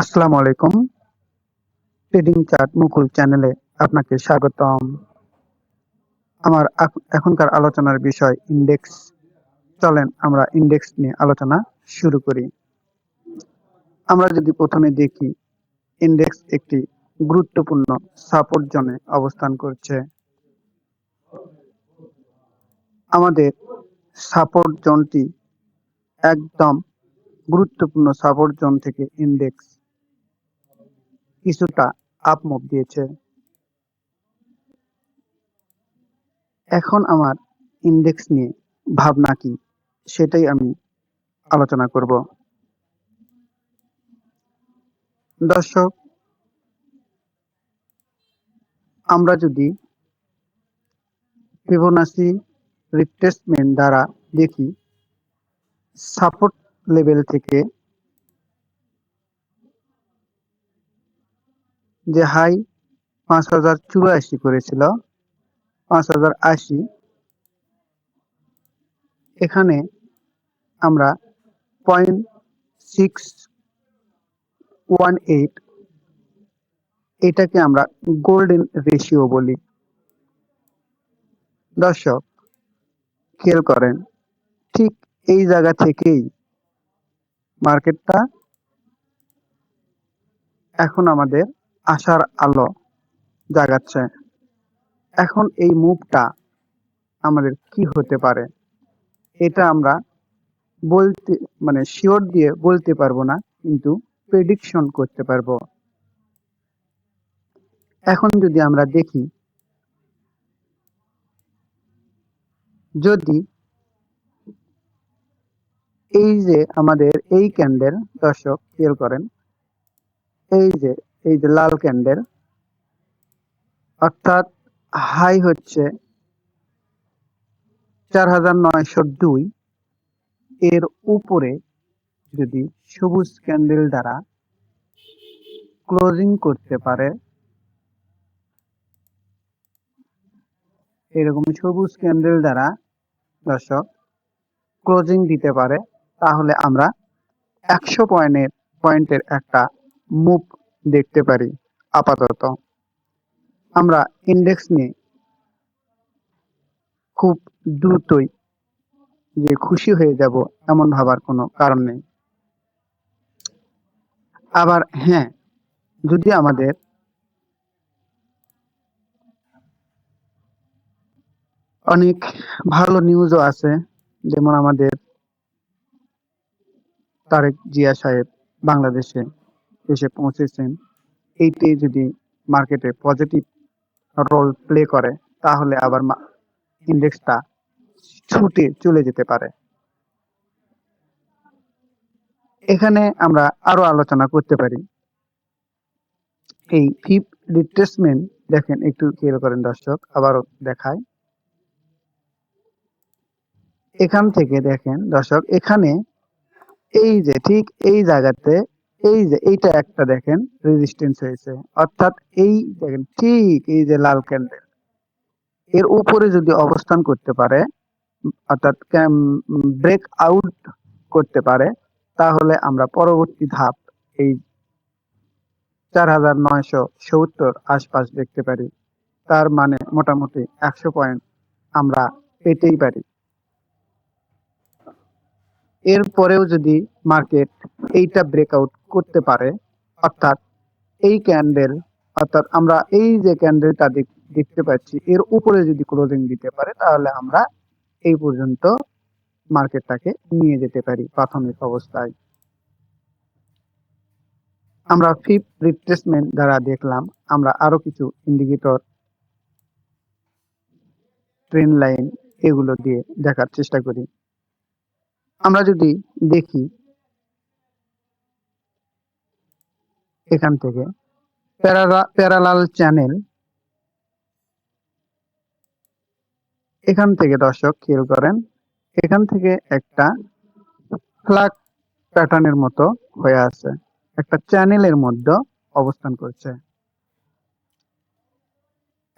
আসসালামু আলাইকুম। Trading chart মুকুল চ্যানেলে আপনাকে স্বাগতম। আমার এখনকার আলোচনার বিষয় ইন্ডেক্স চলেন আমরা ইন্ডেক্স নিয়ে আলোচনা শুরু করি। আমরা যদি প্রথমে দেখি ইন্ডেক্স একটি গুরুত্বপূর্ণ সাপোর্ট জোনে অবস্থান করছে। আমাদের সাপোর্ট জোনটি একদম গুরুত্বপূর্ণ সাপোর্ট জোন থেকে ইন্ডেক্স কিছুটা আপ মুভ দিয়েছে। এখন আমার ইন্ডেক্স নিয়ে ভাবনা কি, সেটাই আমি আলোচনা করব। দর্শক, আমরা যদি ফিবোনাসি রিট্রেসমেন্ট দ্বারা দেখি সাপোর্ট লেভেল থেকে যে হাই পাঁচ হাজার চুরাশি করেছিল, পাঁচ হাজার আশি। এখানে আমরা পয়েন্ট সিক্স ওয়ান এইট এটাকে আমরা গোল্ডেন রেশিও বলি। দর্শক, খেয়াল করেন, ঠিক এই জায়গা থেকেই মার্কেটটা এখন আমাদের আশার আলো জাগাচ্ছে। এখন এই মুভটা আমাদের কি হতে পারে? এটা আমরা বলতে মানে শিওর দিয়ে বলতে পারব না, কিন্তু প্রেডিকশন করতে পারব। এখন যদি আমরা দেখি, যদি এই যে আমাদের এই ক্যান্ডেল দর্শক খেয়াল করেন, এই যে এই যে লাল ক্যান্ডেল। অর্থাৎ হাই হচ্ছে চার হাজার নয়শো দুই। এর উপরে যদি সবুজ ক্যান্ডেল দ্বারা ক্লোজিং করতে পারে, এরকম সবুজ ক্যান্ডেল দ্বারা দর্শক ক্লোজিং দিতে পারে, তাহলে আমরা একশো পয়েন্টের পয়েন্টের একটা মুভ দেখতে পারি, আপাতত। আমরা ইন্ডেক্স নিয়ে খুব দ্রুতই যে খুশি হয়ে যাব এমন ভাবার কোনো কারণ নেই। আবার হ্যাঁ যদি আমাদের অনেক ভালো নিউজও আছে, যেমন আমাদের তারেক জিয়া সাহেব বাংলাদেশে এসে পৌঁছেছেন এইটি যদি মার্কেটে পজিটিভ রোল প্লে করে, তাহলে আবার ইন্ডেক্সটা ছুটে চলে যেতে পারে। এখানে আমরা আরও আলোচনা করতে পারি। এই ফিফ রিট্রেসমেন্ট দেখেন, একটু খেয়াল করেন দর্শক, আবারও দেখায় এখান থেকে দেখেন দর্শক, এখানে এই যে ঠিক এই জায়গাতে এই যে, এইটা একটা দেখেন রেজিস্ট্যান্স হয়েছে। অর্থাৎ এই দেখেন, ঠিক এই যে লাল ক্যান্ডেল এর উপরে যদি অবস্থান করতে পারে, অর্থাৎ ব্রেক আউট করতে পারে, তাহলে আমরা পরবর্তী ধাপ এই চার হাজার নয়শো সত্তর আশপাশ দেখতে পারি। তার মানে মোটামুটি একশো পয়েন্ট আমরা পেতেই পারি। এরপরেও যদি মার্কেট এইটা ব্রেকআউট করতে পারে, অর্থাৎ এই ক্যান্ডেল অর্থাৎ আমরা এই যে ক্যান্ডেলটা দেখতে পাচ্ছি, এর উপরে যদি ক্লোজিং দিতে পারে, তাহলে আমরা এই পর্যন্ত মার্কেটটাকে নিয়ে যেতে পারি প্রাথমিক অবস্থায়। আমরা ফিফ রিট্রেসমেন্ট দ্বারা দেখলাম, আমরা আরও কিছু ইন্ডিকেটর ট্রেন লাইন এগুলো দিয়ে দেখার চেষ্টা করি। আমরা যদি দেখি এখান থেকে। Parallel channel. এখান থেকে দর্শক খেয়াল করেন। এখান থেকে একটা ফ্ল্যাগ প্যাটার্নের মতো হয়ে আছে। একটা চ্যানেলের মধ্যে অবস্থান করছে।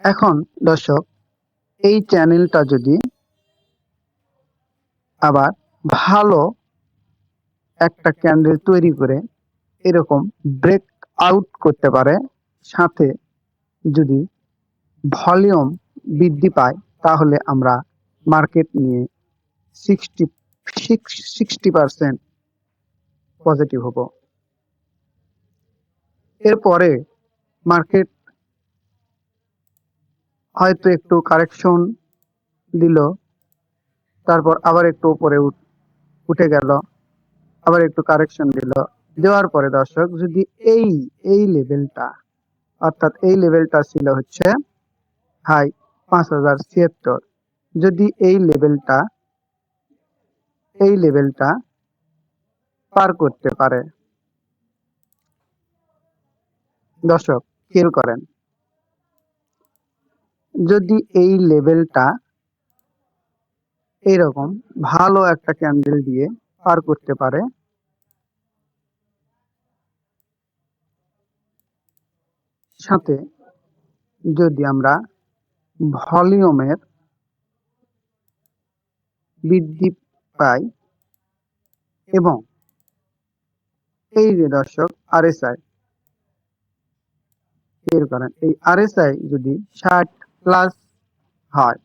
এখন দর্শক, এই চ্যানেলটা যদি আবার ভালো একটা ক্যান্ডেল তৈরি করে, এরকম ব্রেক আউট করতে পারে। সাথে যদি ভলিউম বৃদ্ধি পায়, তাহলে আমরা মার্কেট নিয়ে সিক্সটি সিক্সটি পার্সেন্ট পজিটিভ হব। এরপরে মার্কেট হয়তো একটু কারেকশন দিল, তারপর আবার একটু উপরে উঠ- উঠে গেল, আবার একটু কারেকশন দিল। দেওয়ার পরে দর্শক, যদি এই এই লেভেলটা, অর্থাৎ এই লেভেলটা ছিল হচ্ছে, হাই, পাঁচ হাজার ছিয়াত্তর। যদি এই লেভেলটা এই লেভেলটা পার করতে পারে। দর্শক, খেয়াল করেন। যদি এই লেভেলটা এইরকম ভালো একটা ক্যান্ডেল দিয়ে পার করতে পারে সাথে যদি আমরা ভলিউমের বৃদ্ধি পাই এবং এই যে দর্শক আরএসআই এর করেন এই আরএসআই যদি ষাট প্লাস হয়,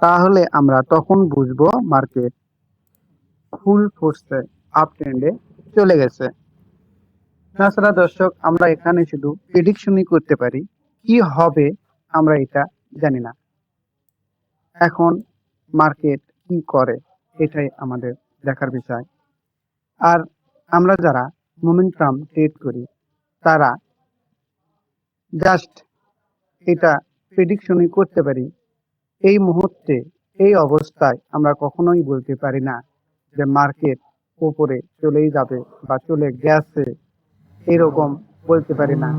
তাহলে আমরা তখন বুঝব মার্কেট ফুল ফোর্সে আপ ট্রেন্ডে চলে গেছে। তাছাড়া দর্শক, আমরা এখানে শুধু প্রেডিকশনই করতে পারি, কি হবে আমরা এটা জানি না। এখন মার্কেট কি করে, এটাই আমাদের দেখার বিষয়। আর আমরা যারা মোমেন্টাম ট্রেড করি, তারা জাস্ট এটা প্রেডিকশনই করতে পারি, এই মুহূর্তে, এই অবস্থায় আমরা কখনোই বলতে পারি না যে মার্কেট উপরে চলেই যাবে বা চলে গেছে। এরকম বলতে পারি না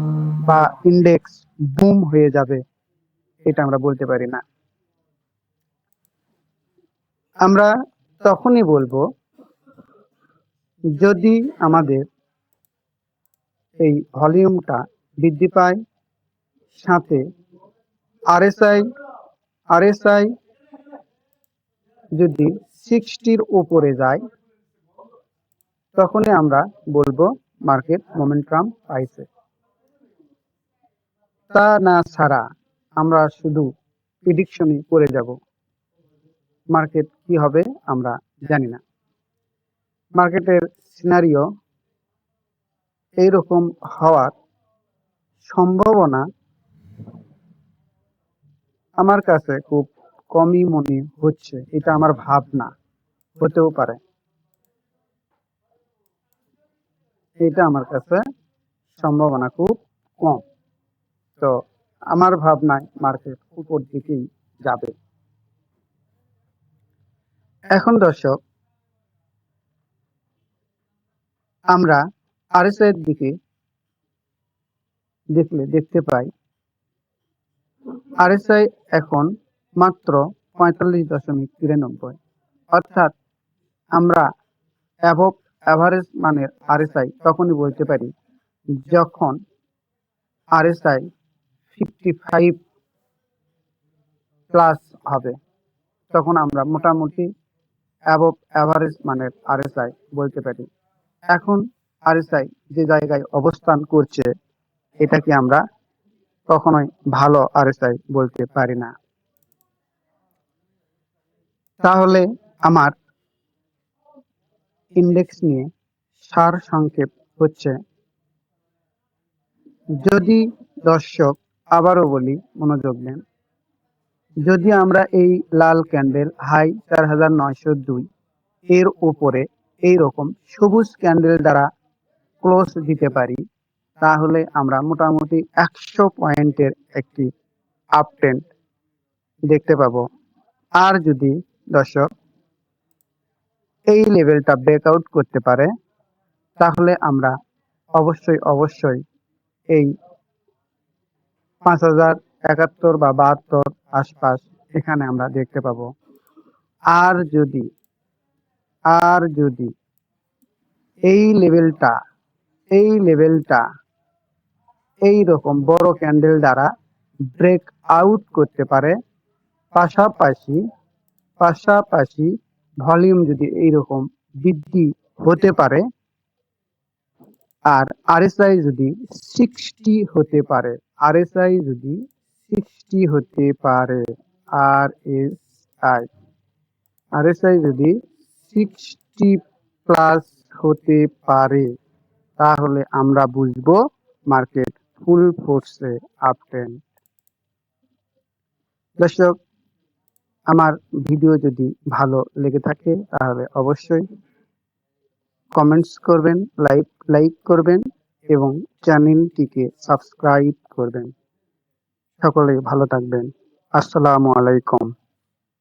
বা ইন্ডেক্স বুম হয়ে যাবে, এটা আমরা বলতে পারি না। আমরা তখনই বলব, যদি আমাদের এই ভলিউমটা বৃদ্ধি পায়, সাথে আরএসআই আরএসআই যদি সিক্সটির উপরে যায়, তখনই আমরা বলব মার্কেট মোমেন্টাম পাইছে। তা না ছাড়া আমরা শুধু প্রিডিকশনই করে যাব। মার্কেট কি হবে আমরা জানি না। মার্কেটের সিনারিও এইরকম হওয়ার সম্ভাবনা আমার কাছে খুব কমই মনে হচ্ছে। এটা আমার ভাবনা, হতেও পারে। এটা আমার কাছে সম্ভাবনা খুব কম। তো আমার ভাবনায় মার্কেট উপর দিকেই যাবে। এখন দর্শক, আমরা আরএসআই এর দিকে দেখলে দেখতে পাই আরএসআই এখন মাত্র পঁয়তাল্লিশ দশমিক তিরানব্বই। অর্থাৎ আমরা অ্যাভব অ্যাভারেজ মানের আরএসআই তখনই বলতে পারি, যখন আরএসআই ফিফটি ফাইভ প্লাস হবে, তখন আমরা মোটামুটি অ্যাবভ অ্যাভারেজ মানের আরএসআই বলতে পারি। এখন আরএসআই যে জায়গায় অবস্থান করছে, এটাকে আমরা কখনোই ভালো আরএসআই বলতে পারি না। তাহলে আমার ইন্ডেক্স নিয়ে সার সংক্ষেপ হচ্ছে। যদি দর্শক আবারও বলি মনোযোগ দেন। যদি আমরা এই লাল ক্যান্ডেল হাই চার হাজার নয়শো দুই এর উপরে এই রকম সবুজ ক্যান্ডেল দ্বারা ক্লোজ দিতে পারি তাহলে আমরা মোটামুটি একশো পয়েন্টের একটি আপ ট্রেন্ড দেখতে পাবো। আর যদি দর্শক এই লেভেলটা ব্রেকআউট করতে পারে, তাহলে আমরা অবশ্যই অবশ্যই এই পাঁচ হাজার একাত্তর বা বাহাত্তর আশপাশ এখানে আমরা দেখতে পাবো। আর যদি আর যদি এই লেভেলটা এই লেভেলটা এই রকম বড় ক্যান্ডেল দ্বারা ব্রেক আউট করতে পারে, পাশাপাশি পাশাপাশি ভলিউম যদি এইরকম বৃদ্ধি হতে পারে, আর আরএসআই যদি সিক্সটি হতে পারে, আরএসআই যদি সিক্সটি হতে পারে আর এস আই আরএসআই যদি সিক্সটি প্লাস হতে পারে, তাহলে আমরা বুঝব মার্কেট ফুল ফোর্সে আপ ট্রেন্ড দর্শক আমার ভিডিও যদি ভালো লেগে থাকে, তাহলে অবশ্যই কমেন্টস করবেন লাইক লাইক করবেন এবং চ্যানেলটিকে সাবস্ক্রাইব করবেন। সকলে ভালো থাকবেন। আসসালামু আলাইকুম।